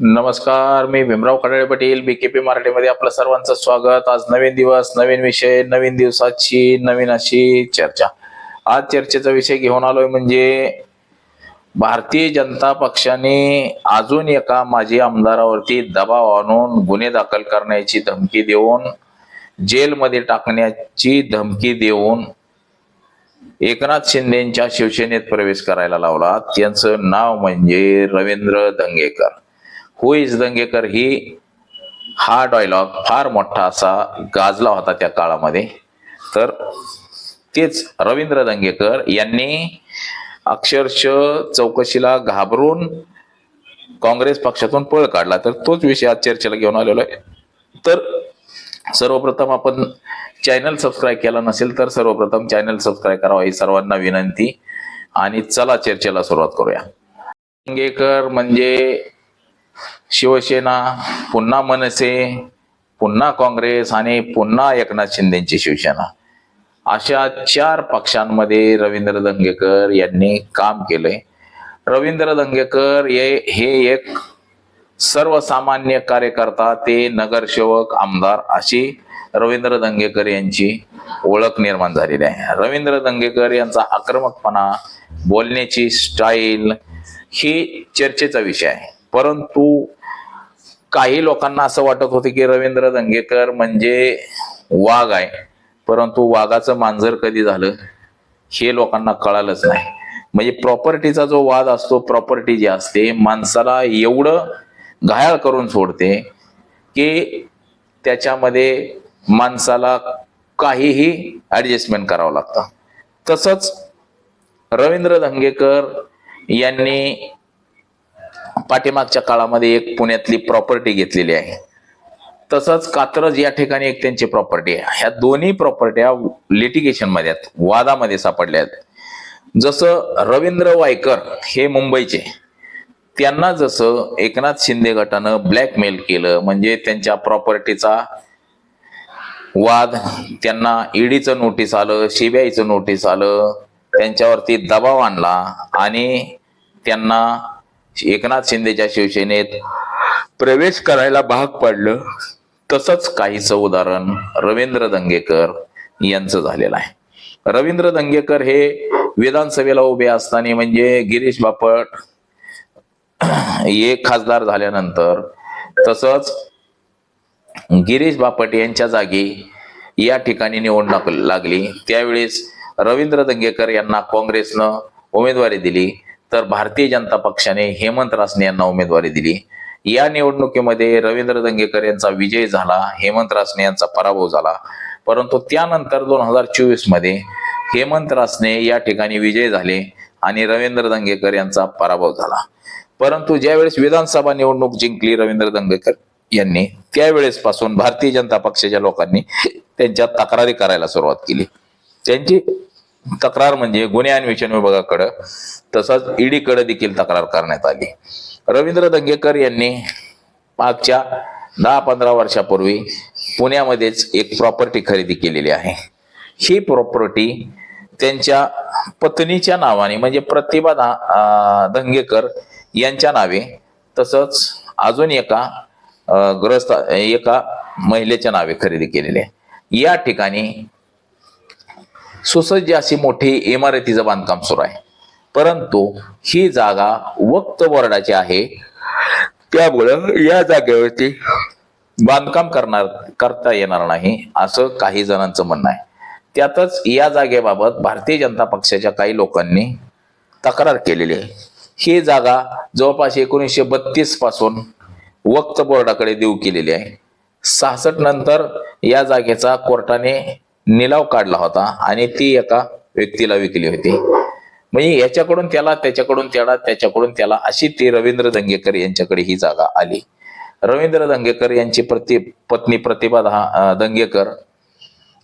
नमस्कार मी भीमराव खडाळे पाटील बीकेपी मराठीमध्ये आपलं सर्वांचं स्वागत. आज नवीन दिवस नवीन विषय नवीन दिवसाची नवीन अशी चर्चा. आज चर्चेचा विषय घेऊन आलोय म्हणजे भारतीय जनता पक्षाने अजून एका माजी आमदारावरती दबाव आणून गुन्हे दाखल करण्याची धमकी देऊन जेलमध्ये टाकण्याची धमकी देऊन एकनाथ शिंदेच्या शिवसेनेत प्रवेश करायला लावला. त्यांचं नाव म्हणजे रवींद्र दंगेकर. हु इज दंगेकर ही हा डायलॉग फार मोठा असा गाजला होता त्या काळामध्ये. तर तेच रवींद्र दंगेकर यांनी अक्षरशः चौकशीला घाबरून काँग्रेस पक्षातून पळ काढला. तर तोच विषय आज चर्चेला घेऊन आलेलो आहे. तर सर्वप्रथम आपण चॅनल सबस्क्राईब केला नसेल तर सर्वप्रथम चॅनल सबस्क्राईब करावा ही सर्वांना विनंती. आणि चला चर्चेला सुरुवात करूया. दंगेकर म्हणजे शिवसेना पुन्हा मनसे पुन्हा काँग्रेस आणि पुन्हा एकनाथ शिंदेची शिवसेना. अशा चार पक्षांमध्ये रवींद्र दंगेकर यांनी काम केलंय. रवींद्र दंगेकर हे हे एक सर्वसामान्य कार्यकर्ता ते नगरसेवक आमदार अशी रवींद्र दंगेकर यांची ओळख निर्माण झालेली आहे. रवींद्र दंगेकर यांचा आक्रमकपणा बोलण्याची स्टाईल ही चर्चेचा विषय आहे. परंतु काही लोकांना असं वाटत होते की रवींद्र दंगेकर म्हणजे वाघ आहे. परंतु वाघाचं मांजर कधी झालं हे लोकांना कळालंच नाही. म्हणजे प्रॉपर्टीचा जो वाद असतो प्रॉपर्टी जी असते माणसाला एवढं घायाळ करून सोडते की त्याच्यामध्ये माणसाला काहीही ऍडजस्टमेंट करावं लागतं. तसंच रवींद्र धंगेकर यांनी पाठीमागच्या काळामध्ये एक पुण्यातली प्रॉपर्टी घेतलेली आहे. तसंच कात्रज या ठिकाणी एक त्यांची प्रॉपर्टी आहे. ह्या दोन्ही प्रॉपर्ट्या लिटिगेशनमध्ये आहेत वादामध्ये सापडल्या आहेत. जसं रवींद्र वायकर हे मुंबईचे त्यांना जसं एकनाथ शिंदे गटानं ब्लॅकमेल केलं म्हणजे त्यांच्या प्रॉपर्टीचा वाद त्यांना ईडीचं नोटीस आलं सीबीआयचं नोटीस आलं त्यांच्यावरती दबाव आणला आणि त्यांना एकनाथ शिंदेच्या शिवसेनेत प्रवेश करायला भाग पडलं तसंच काहीचं उदाहरण रवींद्र दंगेकर यांचं झालेलं आहे. रवींद्र दंगेकर हे विधानसभेला उभे असताना म्हणजे गिरीश बापट एक खासदार झाल्यानंतर तसंच गिरीश बापट यांच्या जागी या ठिकाणी निवडणूक लागली. त्यावेळेस रवींद्र दंगेकर यांना काँग्रेसनं उमेदवारी दिली. तर भारतीय जनता पक्षाने हेमंत रासने यांना उमेदवारी दिली. या निवडणुकीमध्ये रवींद्र दंगेकर यांचा विजय झाला हेमंत रासने यांचा पराभव झाला. परंतु त्यानंतर दोन हजार चोवीसमध्ये हेमंत रासने या ठिकाणी विजय झाले आणि रवींद्र दंगेकर यांचा पराभव झाला. परंतु ज्यावेळेस विधानसभा निवडणूक जिंकली रवींद्र दंगेकर यांनी त्यावेळेस पासून भारतीय जनता पक्षाच्या लोकांनी त्यांच्या तक्रारी करायला सुरुवात केली. त्यांची तक्रार म्हणजे गुन्हे अन्वेषण विभागाकडं तसंच ईडीकडे देखील तक्रार करण्यात आली. रवींद्र दंगेकर यांनी मागच्या दहा पंधरा वर्षापूर्वी पुण्यामध्येच एक प्रॉपर्टी खरेदी केलेली आहे. ही प्रॉपर्टी त्यांच्या पत्नीच्या नावाने म्हणजे प्रतिभा दा- दंगेकर यांच्या नावे तसंच अजून एका ग्रस्त एका महिलेच्या नावे खरेदी केलेली आहे. या ठिकाणी सुसज्ज अशी मोठी इमारतीचं बांधकाम सुरू आहे. परंतु ही जागा वक्त बोर्डाची आहे. त्यामुळं या जागेवरती बांधकाम करणार करता येणार नाही असं काही जणांचं म्हणणं आहे. त्यातच या जागेबाबत भारतीय जनता पक्षाच्या काही लोकांनी तक्रार केलेली आहे. ही जागा जवळपास एकोणीसशे बत्तीसपासून वक्त बोर्डाकडे देऊ केलेली आहे. सहासष्ट नंतर या जागेचा कोर्टाने निलाव काढला होता आणि ती एका व्यक्तीला विकली होती. म्हणजे याच्याकडून त्याला त्याच्याकडून त्याला त्याच्याकडून त्याला अशी ती रवींद्र दंगेकर यांच्याकडे ही जागा आली. रवींद्र दंगेकर यांची प्रति पत्नी प्रतिभा दा- दंगेकर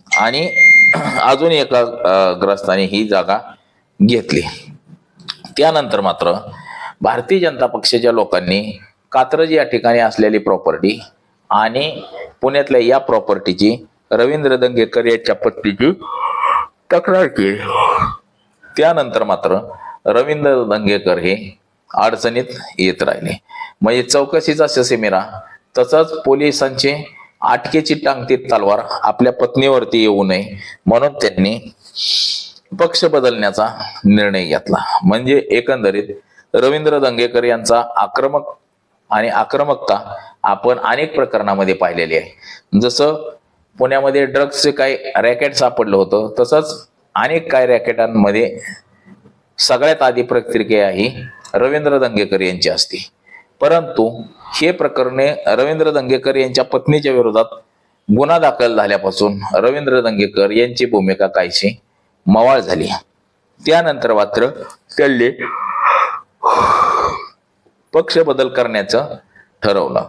आणि अजून एका ग्रस्ताने ही जागा घेतली. त्यानंतर मात्र भारतीय जनता पक्षाच्या लोकांनी कात्रज या ठिकाणी असलेली प्रॉपर्टी आणि पुण्यातल्या या प्रॉपर्टीची रवींद्र दंगेकर यांच्या पत्नीची तक्रार केली. त्यानंतर मात्र रवींद्र दंगेकर हे अडचणीत येत राहिले. म्हणजे चौकशीचा ससेमिरा तसंच पोलिसांचे आटकेची टांगती तलवार आपल्या पत्नीवरती येऊ नये म्हणून त्यांनी पक्ष बदलण्याचा निर्णय घेतला. म्हणजे एकंदरीत रवींद्र दंगेकर यांचा आक्रमक आणि आक्रमकता आपण अनेक प्रकरणामध्ये पाहिलेली आहे. जसं पुण्यामध्ये ड्रग्सचे काही रॅकेट सापडलं होतं. तसंच अनेक काही रॅकेटांमध्ये सगळ्यात आधी प्रतिक्रिया ही रवींद्र दंगेकर यांची असते. परंतु हे प्रकरणे रवींद्र दंगेकर यांच्या पत्नीच्या विरोधात गुन्हा दाखल झाल्यापासून रवींद्र दंगेकर यांची भूमिका काहीशी मवाळ झाली. त्यानंतर मात्र त्यांनी पक्ष बदल करण्याचं ठरवलं.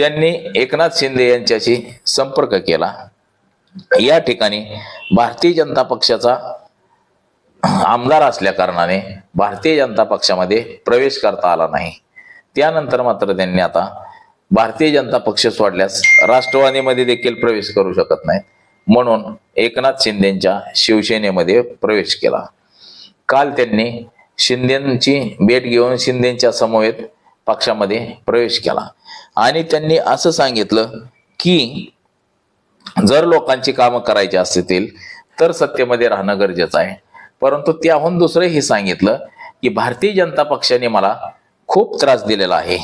त्यांनी एकनाथ शिंदे यांच्याशी संपर्क केला. या ठिकाणी भारतीय जनता पक्षाचा आमदार असल्या कारणाने भारतीय जनता पक्षामध्ये प्रवेश करता आला नाही. त्यानंतर मात्र त्यांनी आता भारतीय जनता पक्ष सोडल्यास राष्ट्रवादीमध्ये देखील प्रवेश करू शकत नाहीत. म्हणून एकनाथ शिंदेच्या शिवसेनेमध्ये प्रवेश केला. काल त्यांनी शिंदेची भेट घेऊन शिंदेच्या समवेत पक्षामध्ये प्रवेश केला. आणि त्यांनी असं सांगितलं की जर लोकांची कामं करायची असतील तर सत्तेमध्ये राहणं गरजेचं आहे. परंतु त्याहून दुसरं हे सांगितलं की भारतीय जनता पक्षाने मला खूप त्रास दिलेला आहे.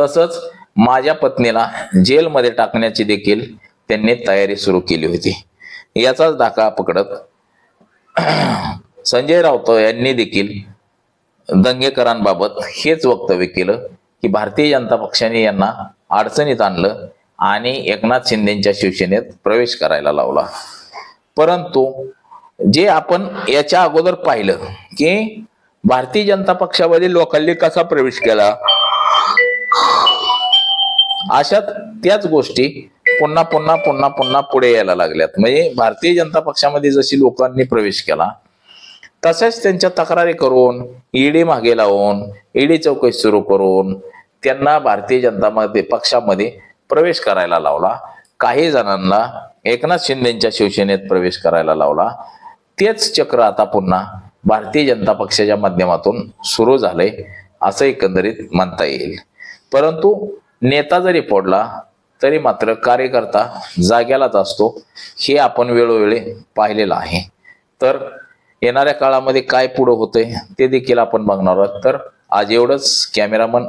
तसंच माझ्या पत्नीला जेलमध्ये टाकण्याची देखील त्यांनी तयारी सुरू केली होती. याचाच धाका पकडत संजय राऊत यांनी देखील दंगेकरांबाबत हेच वक्तव्य केलं की भारतीय जनता पक्षाने यांना अडचणीत आणलं आणि एकनाथ शिंदेच्या शिवसेनेत प्रवेश करायला लावला. परंतु जे आपण याच्या अगोदर पाहिलं की भारतीय जनता पक्षामध्ये लोकांनी कसा प्रवेश केला अशा त्याच गोष्टी पुन्हा पुन्हा पुन्हा पुन्हा पुढे यायला लागल्यात. म्हणजे भारतीय जनता पक्षामध्ये जशी लोकांनी प्रवेश केला तसेच त्यांच्या तक्रारी करून ईडी मागे लावून ईडी चौकशी सुरू करून त्यांना भारतीय जनता मध्ये पक्षामध्ये प्रवेश करायला लावला. काही जणांना एकनाथ शिंदेच्या शिवसेनेत प्रवेश करायला लावला. तेच चक्र आता पुन्हा भारतीय जनता पक्षाच्या माध्यमातून सुरू झालंय असं एकंदरीत म्हणता येईल. परंतु नेता जरी फोडला तरी मात्र कार्यकर्ता जाग्यालाच असतो हे आपण वेळोवेळी पाहिलेलं आहे. तर येणाऱ्या काळामध्ये काय पुढं होतंय ते देखील आपण बघणार आहोत. तर आज एवढंच. कॅमेरामन